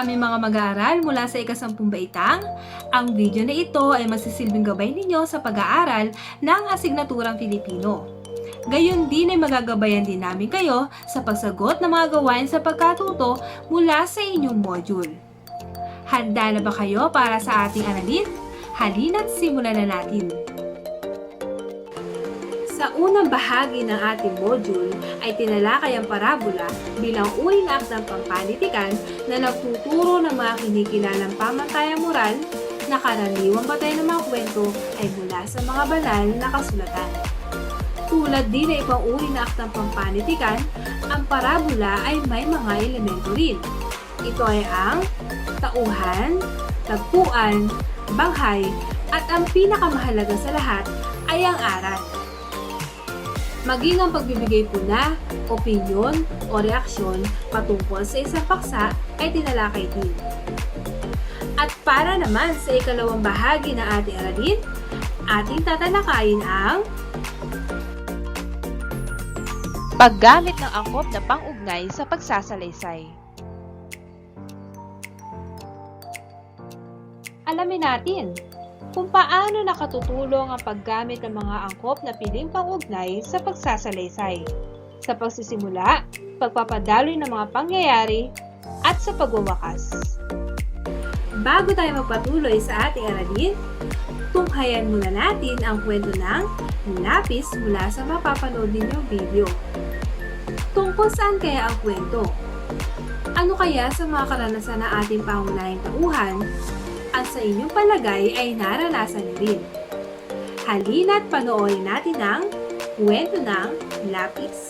sa aming mga mag-aaral mula sa ikasampung baitang, ang video na ito ay masisilbing gabay ninyo sa pag-aaral ng asignaturang Filipino. Gayon din ay magagabayan din namin kayo sa pagsagot ng mga gawain sa pagkatuto mula sa inyong module. Handa na ba kayo para sa ating aralin? Halina't simulan na natin! Sa unang bahagi ng ating module ay tinalakay ang parabola bilang uri ng aktang pampanitikan na nagtuturo ng mga kinikilalang pamatayang moral na karaniwang batay ng mga kwento ay mula sa mga banal na kasulatan. Tulad din ng ibang uri ng aktang pampanitikan, ang parabola ay may mga elemento rin. Ito ay ang tauhan, tagpuan, banghay, at ang pinakamahalaga sa lahat ay ang aral maging ang pagbibigay puna, opinyon o reaksyon patungkol sa isang paksa ay tinalakay din. At para naman sa ikalawang bahagi ng ating aralin, ating tatalakayin ang Paggamit ng angkop na pangugnay sa pagsasalaysay. alamin natin kung paano nakatutulong ang paggamit ng mga angkop na piling pangugnay sa pagsasalaysay, sa pagsisimula, pagpapadaloy ng mga pangyayari, at sa pagwawakas. Bago tayo magpatuloy sa ating aralin, tunghayan muna natin ang kwento ng lapis mula sa mapapanood ninyong video. Tungkol saan kaya ang kwento? Ano kaya sa mga karanasan ng ating pangunahing tauhan ang sa inyong palagay ay naranasan niyo rin. Halina't panoorin natin ang kwento ng lapis.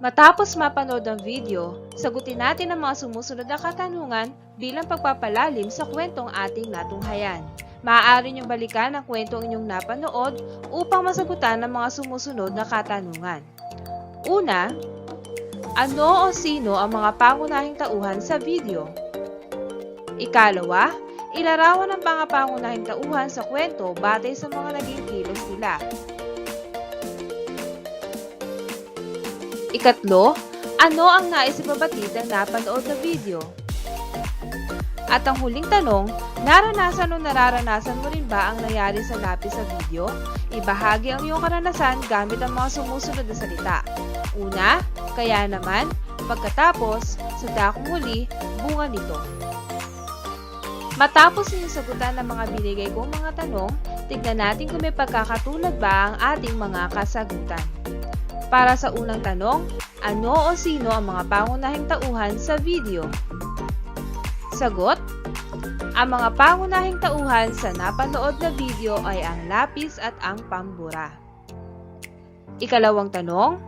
Matapos mapanood ang video, sagutin natin ang mga sumusunod na katanungan bilang pagpapalalim sa kwentong ating natunghayan. Maaari niyong balikan ang kwentong inyong napanood upang masagutan ang mga sumusunod na katanungan. Una, ano o sino ang mga pangunahing tauhan sa video? Ikalawa, ilarawan ang mga pangunahing tauhan sa kwento batay sa mga naging kilos nila. Ikatlo, ano ang nais ipabatid ng napanood na video? At ang huling tanong, naranasan o nararanasan mo rin ba ang nangyari sa lapis sa video? Ibahagi ang iyong karanasan gamit ang mga sumusunod na salita. Una, kaya naman, pagkatapos, sa dakong huli, bunga nito. Matapos ninyong sagutan ng mga binigay kong mga tanong, tignan natin kung may pagkakatulad ba ang ating mga kasagutan. Para sa unang tanong, ano o sino ang mga pangunahing tauhan sa video? Sagot, Ang mga pangunahing tauhan sa napanood na video ay ang lapis at ang pambura. Ikalawang tanong,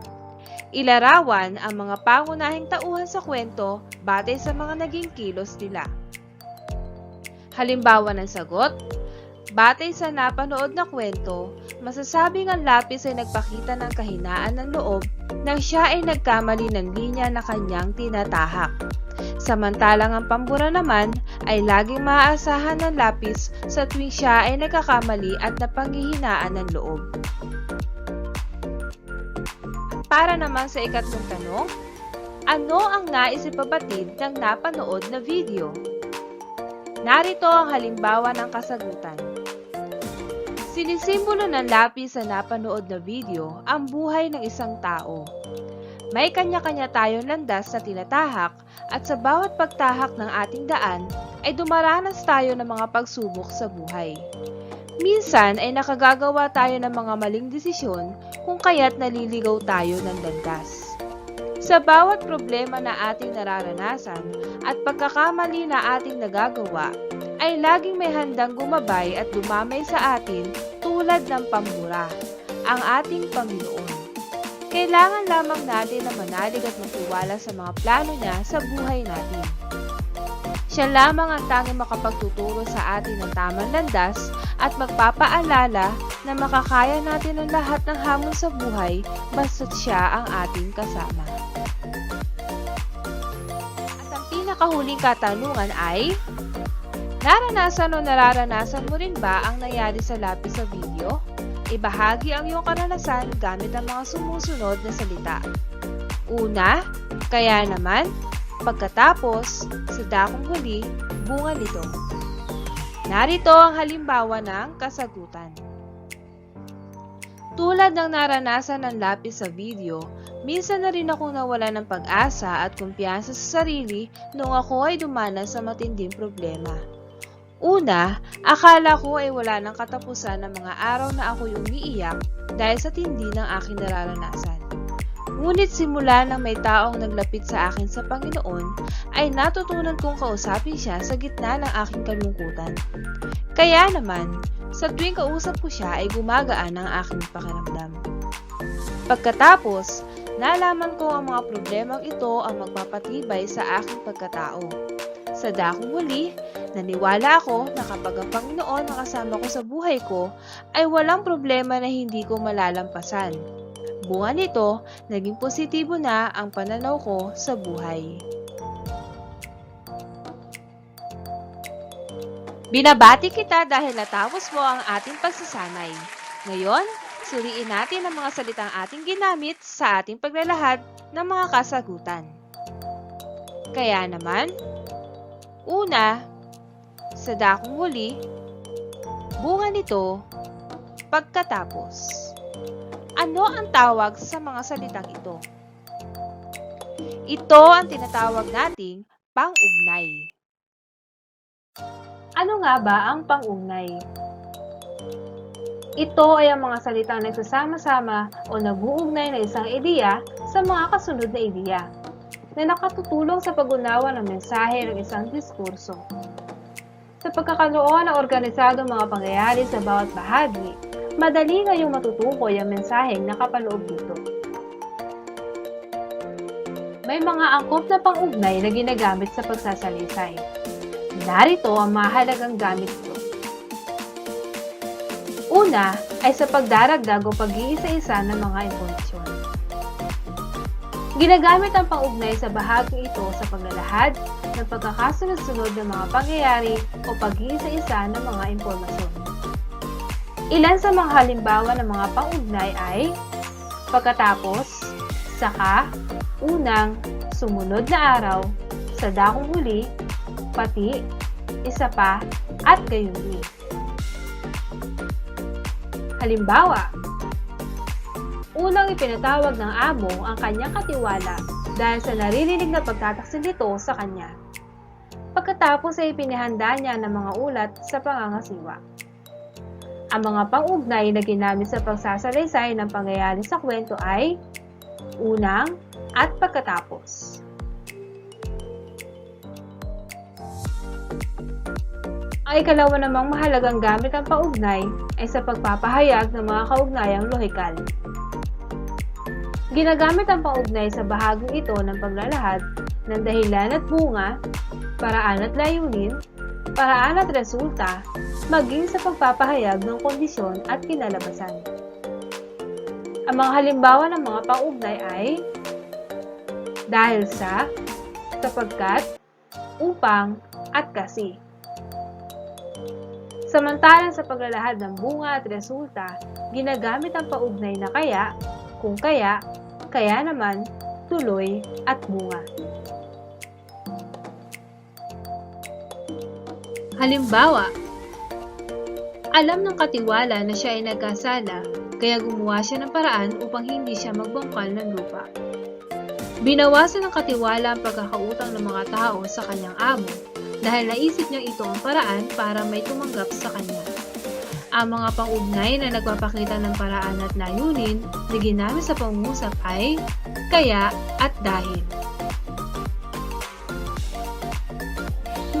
ilarawan ang mga pangunahing tauhan sa kwento batay sa mga naging kilos nila. Halimbawa ng sagot, batay sa napanood na kwento, masasabing ang lapis ay nagpakita ng kahinaan ng loob nang siya ay nagkamali ng linya na kanyang tinatahak. Samantalang ang pambura naman ay laging maaasahan ng lapis sa tuwing siya ay nagkakamali at napanghihinaan ng loob. Para naman sa ikatlong tanong, ano ang nais ipabatid ng napanood na video? Narito ang halimbawa ng kasagutan. Sinisimbolo ng lapis sa napanood na video ang buhay ng isang tao. May kanya-kanya tayong landas na tinatahak at sa bawat pagtahak ng ating daan ay dumaranas tayo ng mga pagsubok sa buhay. Minsan ay nakagagawa tayo ng mga maling desisyon kung kaya't naliligaw tayo ng landas. Sa bawat problema na ating nararanasan at pagkakamali na ating nagagawa, ay laging may handang gumabay at dumamay sa atin tulad ng pambura, ang ating Panginoon. Kailangan lamang natin na manalig at magtiwala sa mga plano niya sa buhay natin. Siya lamang ang tanging makapagtuturo sa atin ng tamang landas at magpapaalala na makakaya natin ang lahat ng hamon sa buhay basta't siya ang ating kasama. At ang pinakahuling katanungan ay, Naranasan o nararanasan mo rin ba ang nangyari sa lapis sa video? Ibahagi ang iyong karanasan gamit ang mga sumusunod na salita. Una, kaya naman, pagkatapos, sa dakong huli, bunga nito. Narito ang halimbawa ng kasagutan. Tulad ng naranasan ng lapis sa video, minsan na rin ako nawala ng pag-asa at kumpiyansa sa sarili nung ako ay dumanas sa matinding problema. Una, akala ko ay wala ng katapusan ng mga araw na ako'y umiiyak dahil sa tindi ng aking nararanasan. Ngunit simula nang may taong naglapit sa akin sa Panginoon, ay natutunan kong kausapin siya sa gitna ng aking kalungkutan. Kaya naman, sa tuwing kausap ko siya ay gumagaan ang aking pakiramdam. Pagkatapos, nalaman ko ang mga problemang ito ang magpapatibay sa aking pagkatao. Sa dakong huli, naniwala ako na kapag ang Panginoon ang kasama ko sa buhay ko, ay walang problema na hindi ko malalampasan. Bunga nito, naging positibo na ang pananaw ko sa buhay. Binabati kita dahil natapos mo ang ating pagsasanay. Ngayon, suriin natin ang mga salitang ating ginamit sa ating paglalahad ng mga kasagutan. Kaya naman, Una, sa dakong huli, bunga nito, pagkatapos. Ano ang tawag sa mga salitang ito? Ito ang tinatawag nating pang-ugnay. Ano nga ba ang pang-ugnay? Ito ay ang mga salitang nagsasama-sama o nag-uugnay ng isang ideya sa mga kasunod na ideya na nakatutulong sa pag-unawa ng mensahe ng isang diskurso. Sa pagkakaroon ng organisadong mga pangyayari sa bawat bahagi, madali ngayong matutukoy ang mensaheng nakapaloob dito. May mga angkop na pang-ugnay na ginagamit sa pagsasalisay. Narito ang mahalagang gamit ito. Una ay sa pagdaragdag o pag-iisa-isa ng mga impormasyon. Ginagamit ang pang-ugnay sa bahagi ito sa paglalahad ng pagkakasunod-sunod ng mga pangyayari o pag-iisa-isa ng mga impormasyon. Ilan sa mga halimbawa ng mga pang-ugnay ay pagkatapos, saka, unang, sumunod na araw, sa dakong huli, pati, isa pa, at gayon din. Halimbawa, Unang ipinatawag ng amo ang kanyang katiwala dahil sa naririnig na pagtataksil nito sa kanya. Pagkatapos ay ipinihanda niya ng mga ulat sa pangangasiwa. Ang mga pang-ugnay na ginamit sa pagsasalaysay ng pangyayari sa kwento ay unang at pagkatapos. Ang ikalawa namang mahalagang gamit ng paugnay ay sa pagpapahayag ng mga kaugnayang lohikal. Ginagamit ang paugnay sa bahaging ito ng paglalahad ng dahilan at bunga, paraan at layunin, paraan at resulta, maging sa pagpapahayag ng kondisyon at kinalabasan. Ang mga halimbawa ng mga paugnay ay dahil sa, sapagkat, upang, at kasi. Samantalang sa paglalahad ng bunga at resulta, ginagamit ang paugnay na kaya, kung kaya, kaya naman, tuloy, at bunga. Halimbawa, alam ng katiwala na siya ay nagkasala, kaya gumawa siya ng paraan upang hindi siya magbangkal ng lupa. Binawasan ng katiwala ang pagkakautang ng mga tao sa kanyang amo dahil naisip niyang ito ang paraan para may tumanggap sa kanya. Ang mga pangugnay na nagpapakita ng paraan at layunin na ginamit sa pangungusap ay kaya at dahil.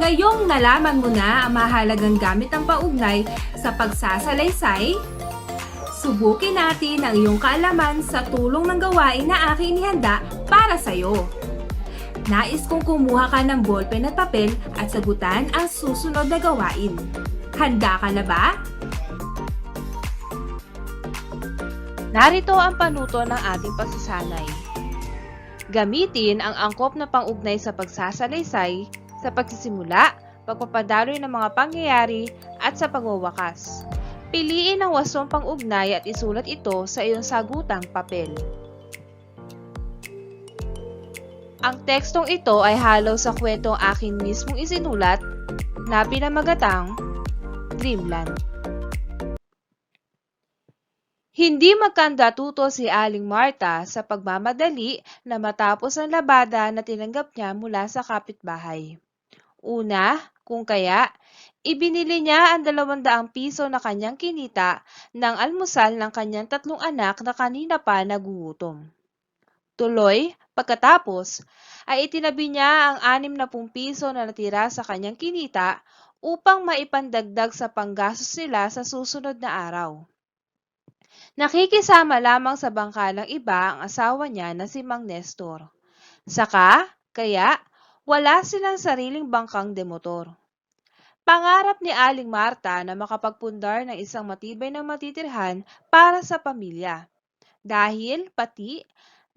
Ngayong nalaman mo na ang mahalagang gamit ng paugnay sa pagsasalaysay, subukin natin ang iyong kaalaman sa tulong ng gawain na aking inihanda para sa iyo. Nais kong kumuha ka ng ballpen at papel at sagutan ang susunod na gawain. Handa ka na ba? Narito ang panuto ng ating pagsasanay. Gamitin ang angkop na pangugnay sa pagsasalaysay, sa pagsisimula, pagpapadaloy ng mga pangyayari, at sa pagwawakas. Piliin ang wasong pangugnay at isulat ito sa iyong sagutang papel. Ang tekstong ito ay halo sa kwentong akin mismong isinulat na pinamagatang Dreamland. Hindi magkandatuto si Aling Marta sa pagmamadali na matapos ang labada na tinanggap niya mula sa kapitbahay. Una, kung kaya, ibinili niya ang dalawandaang piso na kanyang kinita ng almusal ng kanyang tatlong anak na kanina pa nagugutom. Tuloy, pagkatapos, ay itinabi niya ang anim na pung piso na natira sa kanyang kinita upang maipandagdag sa panggastos nila sa susunod na araw. Nakikisama lamang sa bangkalang iba ang asawa niya na si Mang Nestor. Saka, kaya, wala silang sariling bangkang demotor. Pangarap ni Aling Marta na makapagpundar ng isang matibay na matitirhan para sa pamilya. Dahil, pati,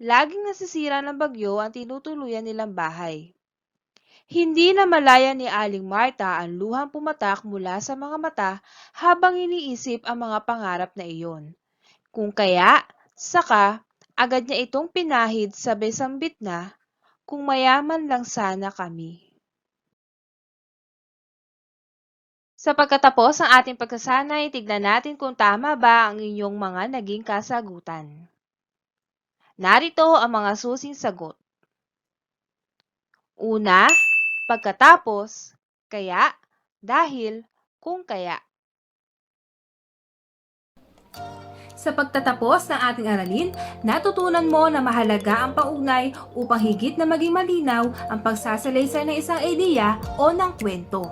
laging nasisira ng bagyo ang tinutuluyan nilang bahay. Hindi na malaya ni Aling Marta ang luhang pumatak mula sa mga mata habang iniisip ang mga pangarap na iyon. Kung kaya, saka, agad niya itong pinahid sabay sambit na, kung mayaman lang sana kami. Sa pagkatapos ng ating pagkasanay, tignan natin kung tama ba ang inyong mga naging kasagutan. Narito ang mga susing sagot. Una, pagkatapos, kaya, dahil, kung kaya. Sa pagtatapos ng ating aralin, natutunan mo na mahalaga ang paugnay upang higit na maging malinaw ang pagsasalaysay ng isang ideya o ng kwento.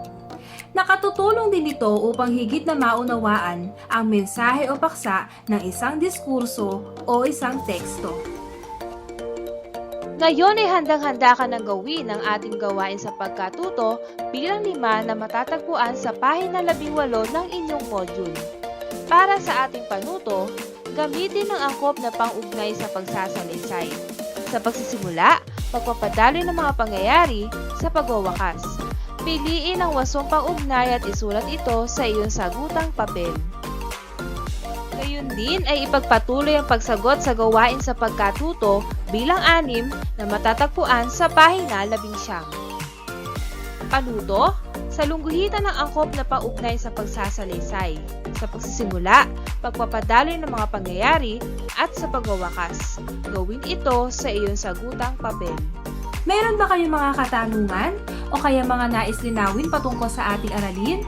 Nakatutulong din ito upang higit na maunawaan ang mensahe o paksa ng isang diskurso o isang teksto. Ngayon ay handang-handa ka ng gawin ang ating gawain sa pagkatuto bilang lima na matatagpuan sa pahina 18 ng inyong module. Para sa ating panuto, gamitin ang angkop na pang-ugnay sa pagsasalaysay. Sa pagsisimula, pagpapadaloy ng mga pangyayari sa pagwawakas. Piliin ang wasong pang-ugnay at isulat ito sa iyong sagutang papel. Gayun din ay ipagpatuloy ang pagsagot sa gawain sa pagkatuto bilang anim na matatagpuan sa pahina 11. Panuto, sa lungguhitan ng angkop na paugnay sa pagsasalaysay, sa pagsisimula, pagpapadaloy ng mga pangyayari, at sa pagwawakas. Gawin ito sa iyong sagutang papel. Meron ba kayong mga katanungan o kaya mga nais linawin patungkol sa ating aralin?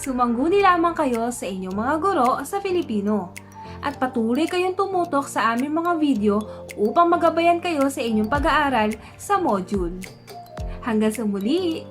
Sumangguni lamang kayo sa inyong mga guro sa Filipino at patuloy kayong tumutok sa aming mga video upang magabayan kayo sa inyong pag-aaral sa module. Hanggang sa muli,